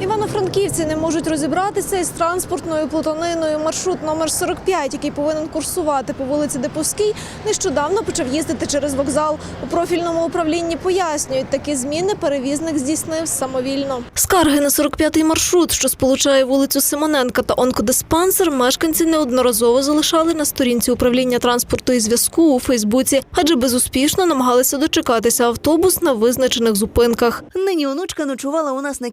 Івано-франківці не можуть розібратися із транспортною плутаниною. Маршрут номер 45, який повинен курсувати по вулиці Деповській, нещодавно почав їздити через вокзал. У профільному управлінні пояснюють, такі зміни перевізник здійснив самовільно. Скарги на 45-й маршрут, що сполучає вулицю Симоненка та онкодиспансер, мешканці неодноразово залишали на сторінці управління транспорту і зв'язку у Фейсбуці, адже безуспішно намагалися дочекатися автобус на визначених зупинках. Нині онучка ночувала у нас на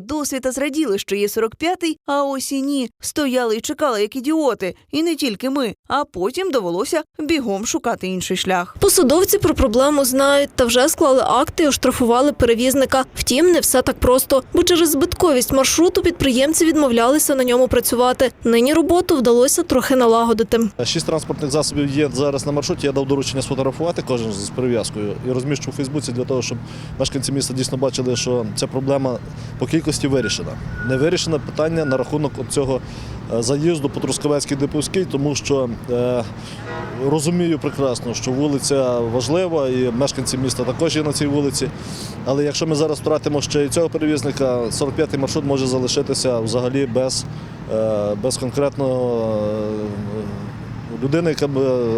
Досвіта зраділи, що є 45-й, а ось і ні. Стояли і чекали, як ідіоти. І не тільки ми. А потім довелося бігом шукати інший шлях. Посадовці про проблему знають та вже склали акти і оштрафували перевізника. Втім, не все так просто, бо через збитковість маршруту підприємці відмовлялися на ньому працювати. Нині роботу вдалося трохи налагодити. Шість транспортних засобів є зараз на маршруті. Я дав доручення сфотографувати кожен з перев'язкою і розміщу у Фейсбуці для того, щоб мешканці міста дійсно бачили, що ця проблема по кількості вирішена. Не вирішено питання на рахунок цього е, заїзду по Трускавецькій Диповській, тому що е, розумію прекрасно, що вулиця важлива і мешканці міста також є на цій вулиці. Але якщо ми зараз втратимо ще і цього перевізника, 45-й маршрут може залишитися взагалі без, е, без конкретного людини, яка б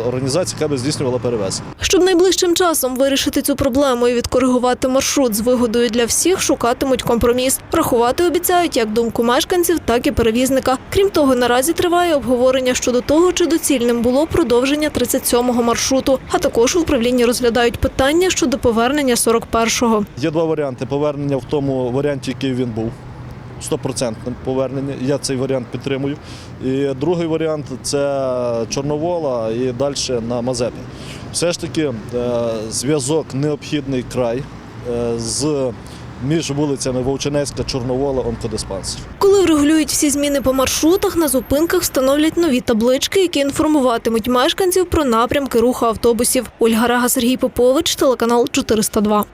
організація, яка б здійснювала перевезення. Щоб найближчим часом вирішити цю проблему і відкоригувати маршрут з вигодою для всіх, шукатимуть компроміс. Врахувати обіцяють як думку мешканців, так і перевізника. Крім того, наразі триває обговорення щодо того, чи доцільним було продовження 37-го маршруту. А також в управлінні розглядають питання щодо повернення 41-го. Є два варіанти повернення в тому варіанті, який він був. Стопроцентним повернення. Я цей варіант підтримую. І другий варіант це Чорновола і далі на Мазепі. Все ж таки е, зв'язок необхідний край е, з між вулицями Вовчинецька, Чорновола, онкодиспансер. Коли врегулюють всі зміни по маршрутах, на зупинках встановлять нові таблички, які інформуватимуть мешканців про напрямки руху автобусів. Ольга Рага, Сергій Попович, телеканал 402.